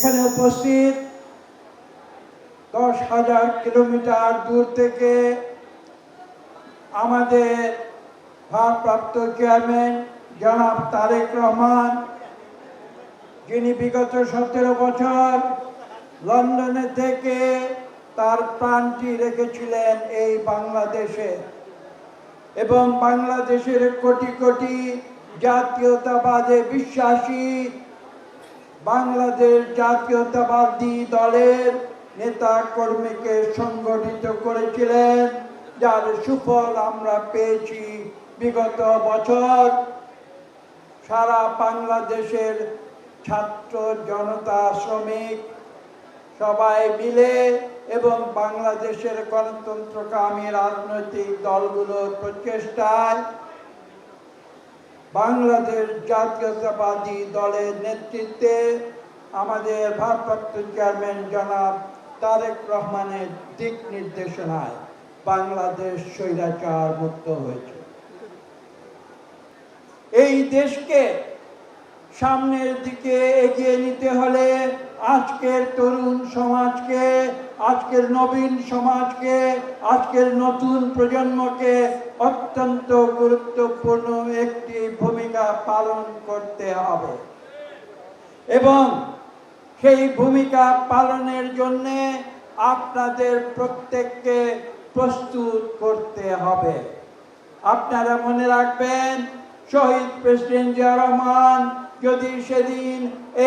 এখানে উপস্থিত দশ হাজার কিলোমিটার দূর থেকে আমাদের ভারপ্রাপ্ত চেয়ারম্যান জনাব তারেক রহমান, যিনি বিগত সতেরো বছর লন্ডনে থেকে তার প্রাণটি রেখেছিলেন এই বাংলাদেশে এবং বাংলাদেশের কোটি কোটি জাতীয়তাবাদে বিশ্বাসী বাংলাদেশ জাতীয়তাবাদী দলের নেতা কর্মীকে সংগঠিত করেছিলেন, যার সুফল আমরা পেয়েছি বিগত বছর। সারা বাংলাদেশের ছাত্র জনতা, শ্রমিক সবাই মিলে এবং বাংলাদেশের গণতন্ত্রকামী রাজনৈতিক দলগুলোর প্রচেষ্টায় বাংলাদেশ জাতীয়তাবাদী দলের নেতৃত্বে আমাদের ভারপ্রাপ্ত চেয়ারম্যান জনাব তারেক রহমানের দিক নির্দেশনায় বাংলাদেশ স্বৈরাচার মুক্ত হয়েছে। এই দেশকে সামনের দিকে এগিয়ে নিতে হলে আজকের তরুণ সমাজকে, আজকের নবীন সমাজকে, আজকের নতুন প্রজন্মকে অত্যন্ত গুরুত্বপূর্ণ একটি ভূমিকা পালন করতে হবে। এবং সেই ভূমিকা পালনের জন্যে আপনাদের প্রত্যেককে প্রস্তুত করতে হবে। আপনারা মনে রাখবেন, শহীদ প্রেসিডেন্ট জিয়া রহমান যদি সেদিন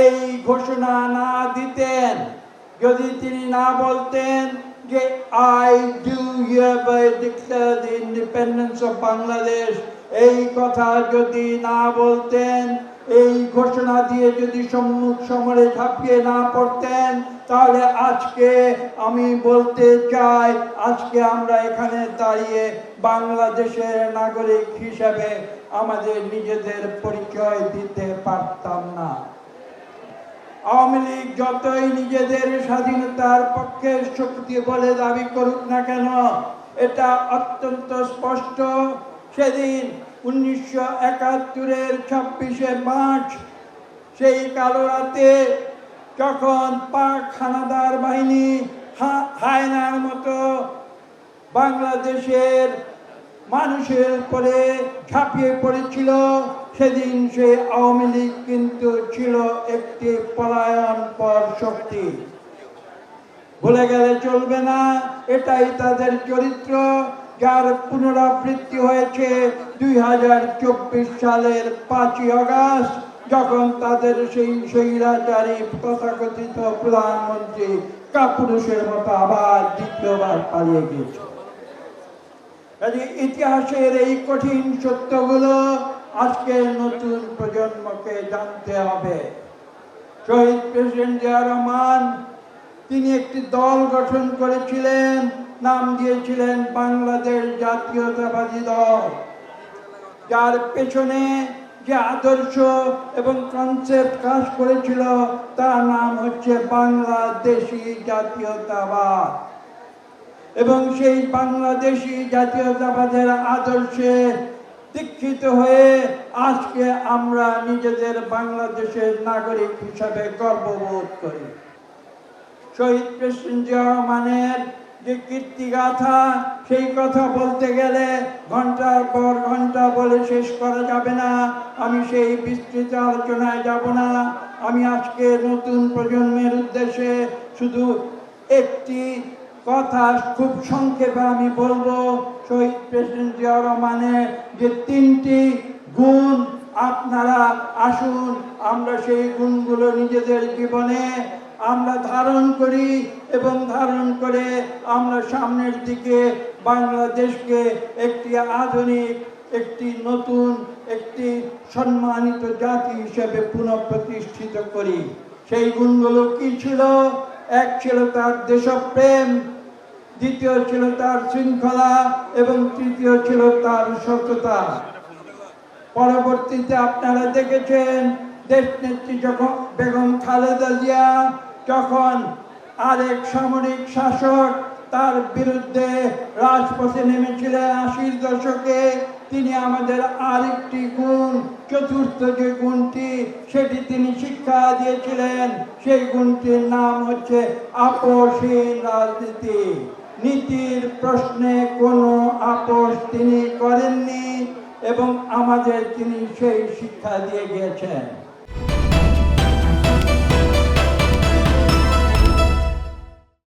এই ঘোষণা না দিতেন, যদি তিনি না বলতেন যে I do the independence of Bangladesh এই কথা যদি না বলতেন, এই ঘোষণা দিয়ে যদি সম্মুখ সমরে ঝাঁপিয়ে না পড়তেন, তাহলে আজকে আমি বলতে চাই, আজকে আমরা এখানে দাঁড়িয়ে বাংলাদেশের নাগরিক হিসেবে আমাদের নিজেদের পরিচয় দিতে পারতাম না। আওয়ামী লীগ যতই নিজেদের স্বাধীনতার পক্ষে শক্তি বলে দাবি করুক না কেন, এটা অত্যন্ত স্পষ্ট। সেদিন উনিশশো একাত্তরের ছাব্বিশে মার্চ, সেই কালো রাতে যখন পাক হানাদার বাহিনী হায়নার মতো বাংলাদেশের মানুষের উপরে ঝাঁপিয়ে পড়েছিল। সেদিন সে আওয়ামী লীগ কিন্তু ছিল একটি পলায়ন পর শক্তি। ভুলে গেলে চলবে না, এটাই তাদের চরিত্র, যার পুনরাবৃত্তি হয়েছে দুই হাজার চব্বিশ সালের পাঁচই আগস্ট, যখন তাদের সেই স্বৈরাচারী তথাকথিত প্রধানমন্ত্রী কাপুরুষের মতো আবার দ্বিতীয়বার পালিয়ে গিয়েছে ইতিহাসের এই কঠিন সত্যগুলো আজকে নতুন প্রজন্মকে জানতে হবে। শহীদ প্রেসিডেন্ট জিয়া রহমান, তিনি একটি দল গঠন করেছিলেন, নাম দিয়েছিলেন বাংলাদেশ জাতীয়তাবাদী দল। যার পেছনে যে আদর্শ এবং কনসেপ্ট কাজ করেছিল, তার নাম হচ্ছে বাংলাদেশি জাতীয়তাবাদ। এবং সেই বাংলাদেশি জাতীয়তাবাদের আদর্শে দীক্ষিত হয়ে আজকে আমরা নিজেদের বাংলাদেশের নাগরিক হিসাবে গর্ববোধ করি। শহীদ প্রেসিডেন্ট রহমানের যে কীর্তিগাথা, সেই কথা বলতে গেলে ঘণ্টার পর ঘণ্টা বলে শেষ করা যাবে না। আমি সেই বিস্তৃত আলোচনায় যাব না। আমি আজকে নতুন প্রজন্মের উদ্দেশ্যে শুধু একটি কথা খুব সংক্ষেপে আমি বলব, শহীদ প্রেসিডেন্ট জিয়া রহমানের যে তিনটি গুণ আপনারা আসুন, আমরা সেই গুণগুলো নিজেদের জীবনে আমরা ধারণ করি এবং ধারণ করে আমরা সামনের দিকে বাংলাদেশকে একটি আধুনিক, একটি নতুন, একটি সম্মানিত জাতি হিসেবে পুনঃপ্রতিষ্ঠিত করি। সেই গুণগুলো কি ছিল? এক ছিল তার দেশপ্রেম দ্বিতীয় ছিল তার শৃঙ্খলা এবং তৃতীয় ছিল তার সততা পরবর্তীতে আপনারা দেখেছেন দেশ নেত্রী যখন বেগম খালেদা জিয়া যখন আরেক সামরিক শাসক তার বিরুদ্ধে রাজপথে নেমেছিলেন আশির দশকে, তিনি আমাদের আরেকটি গুণ, চতুর্থ যে গুণটি, সেটি তিনি শিক্ষা দিয়েছিলেন। সেই গুণটির নাম হচ্ছে আপোষহীন রাজনীতি। নীতির প্রশ্নে কোনো আপোষ তিনি করেননি এবং আমাদের তিনি সেই শিক্ষা দিয়ে গিয়েছেন।